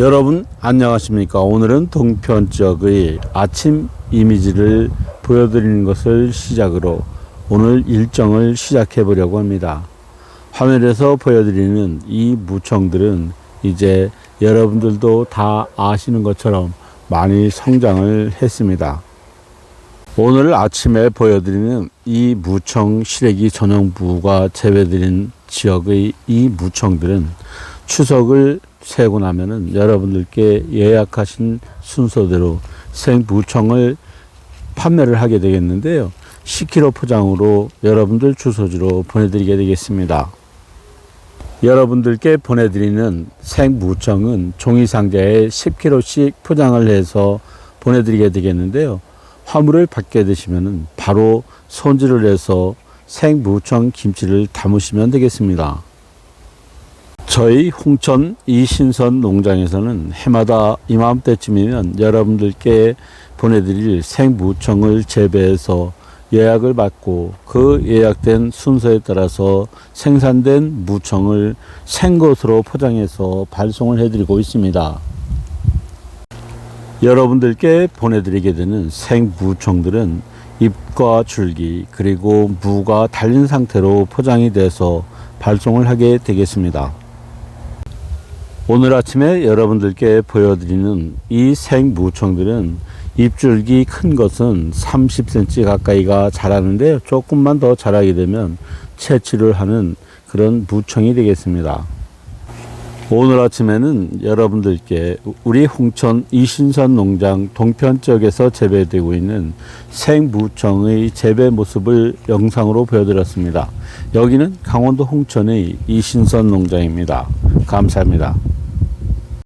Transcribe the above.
여러분 안녕하십니까? 오늘은 동편 지역의 아침 이미지를 보여드리는 것을 시작으로 오늘 일정을 시작해 보려고 합니다. 화면에서 보여드리는 이 무청들은 이제 여러분들도 다 아시는 것처럼 많이 성장을 했습니다. 오늘 아침에 보여드리는 이 무청 시래기 전용부가 재배드린 지역의 이 무청들은 추석을 세고 나면은 여러분들께 예약하신 순서대로 생무청을 판매를 하게 되겠는데요. 10kg 포장으로 여러분들 주소지로 보내드리게 되겠습니다. 여러분들께 보내드리는 생무청은 종이 상자에 10kg씩 포장을 해서 보내드리게 되겠는데요. 화물을 받게 되시면은 바로 손질을 해서 생무청 김치를 담으시면 되겠습니다. 저희 홍천 이신선 농장에서는 해마다 이맘때쯤이면 여러분들께 보내드릴 생무청을 재배해서 예약을 받고 그 예약된 순서에 따라서 생산된 무청을 생것으로 포장해서 발송을 해드리고 있습니다. 여러분들께 보내드리게 되는 생무청들은 잎과 줄기 그리고 무가 달린 상태로 포장이 돼서 발송을 하게 되겠습니다. 오늘 아침에 여러분들께 보여드리는 이 생무청들은 잎줄기 큰 것은 30cm 가까이가 자라는데 조금만 더 자라게 되면 채취를 하는 그런 무청이 되겠습니다. 오늘 아침에는 여러분들께 우리 홍천 이신선 농장 동편 지역에서 재배되고 있는 생무청의 재배 모습을 영상으로 보여드렸습니다. 여기는 강원도 홍천의 이신선 농장입니다. 감사합니다.